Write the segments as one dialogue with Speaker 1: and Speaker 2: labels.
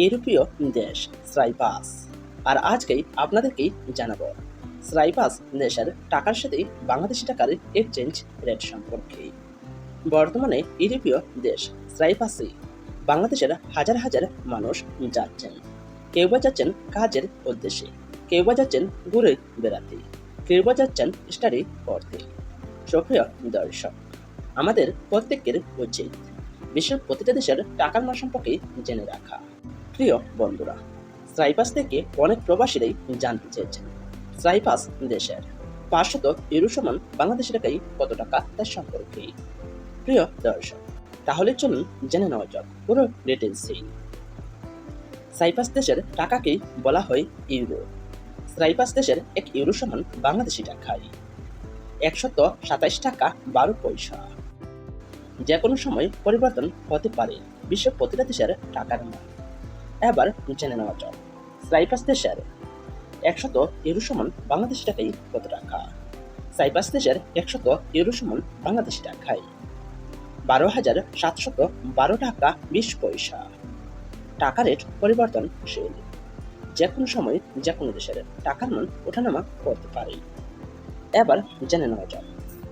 Speaker 1: ইউরোপীয় দেশ সাইপাস আর আজকেই আপনাদেরকেই জানাব। সাইপাস দেশের টাকার সাথে বাংলাদেশি টাকার এক্সচেঞ্জ রেট সম্পর্কে। বর্তমানে ইউরোপীয় দেশ সাইপাসে বাংলাদেশের হাজার হাজার মানুষ যাচ্ছেন। কেউ বা যাচ্ছেন কাজের উদ্দেশ্যে, কেউ বা যাচ্ছেন ঘুরে বেড়াতে, কেউ বা যাচ্ছেন স্টাডি করতে। সক্রিয় দর্শক, আমাদের প্রত্যেকের উচিত বিশ্বের প্রতিটা দেশের টাকার মান সম্পর্কে জেনে রাখা। প্রিয় বন্ধুরা সাইপাস থেকে অনেক প্রবাসীরাই জানতে চেয়েছেন। সাইপাস দেশের পাঁচশত ইউরো সমান বাংলাদেশি টাকায় কত টাকা তার সম্পর্কে। প্রিয় দর্শক, তাহলে চলুন জেনে নেওয়া যাক পুরো ডিটেলসই সাইপাস দেশের টাকাকেই বলা হয় ইউরো সাইপাস দেশের এক ইউরো সমান বাংলাদেশি টাকায় একশত সাতাইশ টাকা বারো পয়সা। যে কোনো সময় পরিবর্তন হতে পারে। বিশ্বের প্রতিটা দেশের টাকার মান। এবার জেনে নেওয়া যাক। সাইপাস দেশের একশত ইউরো সমান বাংলাদেশি টাকায় কত টাকা? সাইপাস দেশের একশত ইউরো সমান বাংলাদেশি টাকায় বারো হাজার সাতশত বারো টাকা বিশ পয়সা। টাকা রেট পরিবর্তনশীল যে কোনো সময় যে কোনো দেশের টাকার মান ওঠানামা করতে পারে। এবার জেনে নেওয়া যাক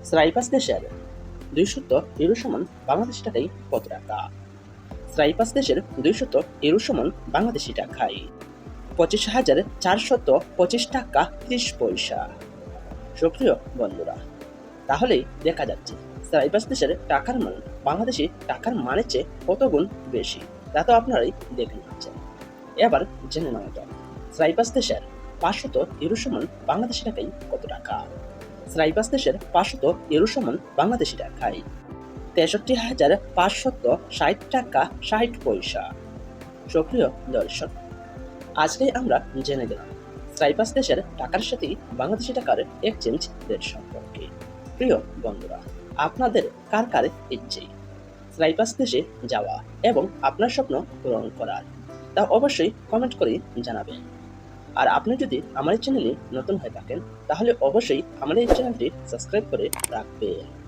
Speaker 1: সাইপাস দেশের দুইশত ইউরো সমান বাংলাদেশি টাকায় কত টাকা? সাইপাস দেশের দুইশত ইউরো সমান বাংলাদেশি টাকায়। পঁচিশ হাজার চারশত পঁচিশ টাকা ত্রিশ পয়সা। সক্রিয় বন্ধুরা তাহলেই দেখা যাচ্ছে সাইপাস দেশের টাকার মান বাংলাদেশি টাকার মানের চেয়ে কত গুণ বেশি, তা তো আপনারাই দেখে নিচ্ছেন। এবার জেনে নেওয়া যাক সাইপাস দেশের পাঁচশত ইউরো সমান বাংলাদেশি টাকায় কত টাকা? সাইপাস দেশের পাঁচশত ইউরো সমান বাংলাদেশি টাকায় তেষট্টি হাজার পাঁচশত ষাট টাকা, ষাট পয়সা। সক্রিয় দর্শক, আজকে আমরা জেনে গেলাম সাইপাস দেশের টাকার সাথে বাংলাদেশি টাকার এক্সচেঞ্জ রেট সম্পর্কে। প্রিয় বন্ধুরা, আপনাদের কার কার ইচ্ছে? সাইপাস দেশে যাওয়া এবং আপনার স্বপ্ন পূরণ করার, তা অবশ্যই কমেন্ট করে জানাবেন। আর আপনি যদি আমার এই চ্যানেলে নতুন হয়ে থাকেন, তাহলে অবশ্যই আমার এই চ্যানেলটি সাবস্ক্রাইব করে রাখবেন।